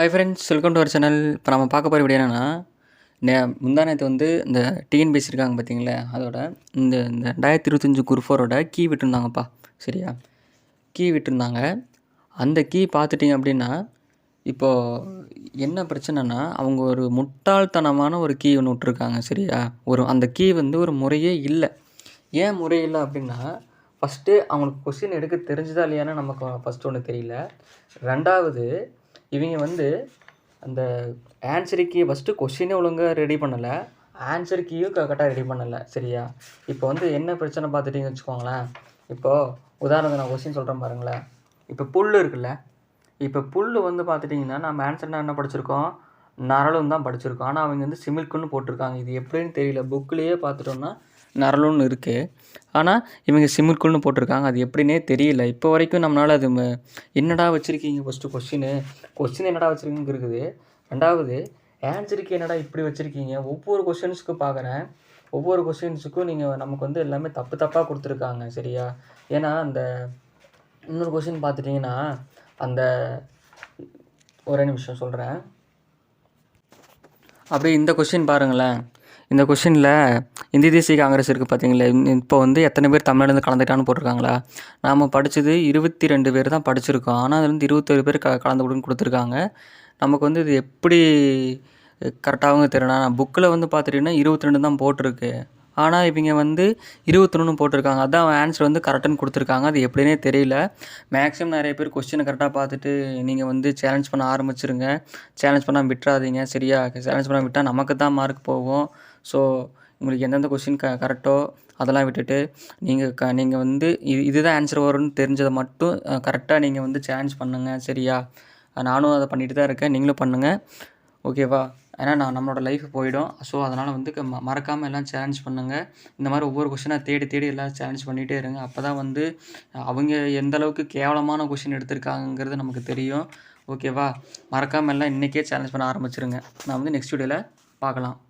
Hi friends welcome to our channel இப்போ நம்ம பார்க்க போகிற வீடியோ என்னென்னா நே முந்தா நேற்று வந்து இந்த டிஎன்பிஎஸ் இருக்காங்க பார்த்தீங்களா அதோட இந்த இந்த ரெண்டாயிரத்தி இருபத்தஞ்சி குருஃபோரோட கீ விட்டுருந்தாங்கப்பா. சரியா? கீ விட்டுருந்தாங்க. அந்த கீ பார்த்துட்டிங்க அப்படின்னா இப்போது என்ன பிரச்சனைனா அவங்க ஒரு முட்டாள்தனமான ஒரு கீ ஒன்று விட்ருக்காங்க சரியா? ஒரு அந்த கீ வந்து ஒரு முறையே இல்லை. ஏன் முறை இல்லை அப்படின்னா ஃபஸ்ட்டு அவங்களுக்கு கொஸ்டின் எடுக்க தெரிஞ்சுதா இல்லையான்னு நமக்கு ஃபஸ்ட்டு ஒன்று தெரியல. ரெண்டாவது இவங்க வந்து அந்த ஆன்சர் கீ ஃபஸ்ட்டு கொஷினே ஒழுங்காக ரெடி பண்ணலை. ஆன்சர் கீயும் கரெக்டாக ரெடி பண்ணலை. சரியா? இப்போ வந்து என்ன பிரச்சனை பார்த்துட்டிங்கன்னு வச்சுக்கோங்களேன். இப்போது உதாரணத்துக்கு நான் கொஸ்டின் சொல்கிறேன் பாருங்களேன். இப்போ புல் இருக்குல்ல? இப்போ புல் வந்து பார்த்துட்டிங்கன்னா நம்ம ஆன்சர்னா என்ன படிச்சிருக்கோம்? நரலும் தான் படிச்சிருக்கோம். ஆனால் அவங்க வந்து சிமில்க்குன்னு போட்டிருக்காங்க. இது எப்படின்னு தெரியல. புக்லேயே பார்த்துட்டோம்னா நரலுன்னு இருக்குது ஆனால் இவங்க சிமில்க்குன்னு போட்டிருக்காங்க. அது எப்படின்னே தெரியல. இப்போ வரைக்கும் நம்மளால் அது ம- என்னடா வச்சுருக்கீங்க ஃபஸ்ட்டு கொஸ்டின் கொஸ்டின் என்னடா வச்சுருக்கீங்க இருக்குது. ரெண்டாவது ஆன்சருக்கு என்னடா இப்படி வச்சுருக்கீங்க? ஒவ்வொரு கொஸ்டின்ஸுக்கும் பார்க்குறேன். ஒவ்வொரு கொஸ்டின்ஸுக்கும் நீங்கள் நமக்கு வந்து எல்லாமே தப்பு தப்பாக கொடுத்துருக்காங்க சரியா? ஏன்னா அந்த இன்னொரு கொஸ்டின் பார்த்துட்டிங்கன்னா அந்த ஒரே நிமிஷம் சொல்கிறேன் அப்படியே இந்த கொஸ்டின் பாருங்களேன். இந்த கொஷினில் இந்தி தேசிய காங்கிரஸ் இருக்குது பார்த்தீங்களா இப்போ வந்து எத்தனை பேர் தமிழ்லேருந்து கலந்துட்டான்னு போட்டிருக்காங்களா? நாம் படித்தது இருபத்தி ரெண்டு பேர் தான் படிச்சிருக்கோம். ஆனால் அதுலேருந்து வந்து இருபத்தேழு பேர் க கலந்து கொடுத்துருக்காங்க. நமக்கு வந்து இது எப்படி கரெக்டாகவும் தெரியணும் புக்கில் வந்து பார்த்துட்டிங்கன்னா இருபத்தி ரெண்டு தான் போட்டிருக்கு. ஆனால் இவங்க வந்து இருபத்தொன்னு போட்டிருக்காங்க. அதான் ஆன்சர் வந்து கரெக்டுன்னு கொடுத்துருக்காங்க. அது எப்படின்னே தெரியல. மேக்ஸிமம் நிறைய பேர் கொஸ்டினை கரெக்டாக பார்த்துட்டு நீங்கள் வந்து சேலஞ்ச் பண்ண ஆரம்பிச்சிருங்க. சேலஞ்ச் பண்ணாமல் விட்டுறாதீங்க. சரியா? சேலஞ்ச் பண்ண விட்டால் நமக்கு தான் மார்க் போகும். ஸோ உங்களுக்கு எந்தெந்த கொஸ்டின் க கரெக்டோ அதெல்லாம் விட்டுட்டு நீங்கள் க நீங்கள் வந்து இது இதுதான் ஆன்சர் வரும்னு தெரிஞ்சதை மட்டும் கரெக்டாக நீங்கள் வந்து சேலஞ்ச் பண்ணுங்கள் சரியா? நானும் அதை பண்ணிட்டு தான் இருக்கேன். நீங்களும் பண்ணுங்கள் ஓகேவா ஏன்னா நான் நம்மளோட லைஃப் போயிடும். ஸோ அதனால் வந்து ம- மறக்காமல் எல்லாம் சேலஞ்ச் பண்ணுங்கள் இந்த மாதிரி ஒவ்வொரு கொஷினாக தேடி தேடி எல்லாம் சேலஞ்ச் பண்ணிகிட்டே இருங்க. அப்போ தான் வந்து அவங்க எந்த அளவுக்கு கேவலமான கொஷின் எடுத்திருக்காங்கங்கிறது நமக்கு தெரியும். ஓகேவா மறக்காமல் எல்லாம் இன்றைக்கே சேலஞ்ச் பண்ண ஆரம்பிச்சிருங்க. நான் வந்து நெக்ஸ்ட் வீடியோவில் பார்க்கலாம்.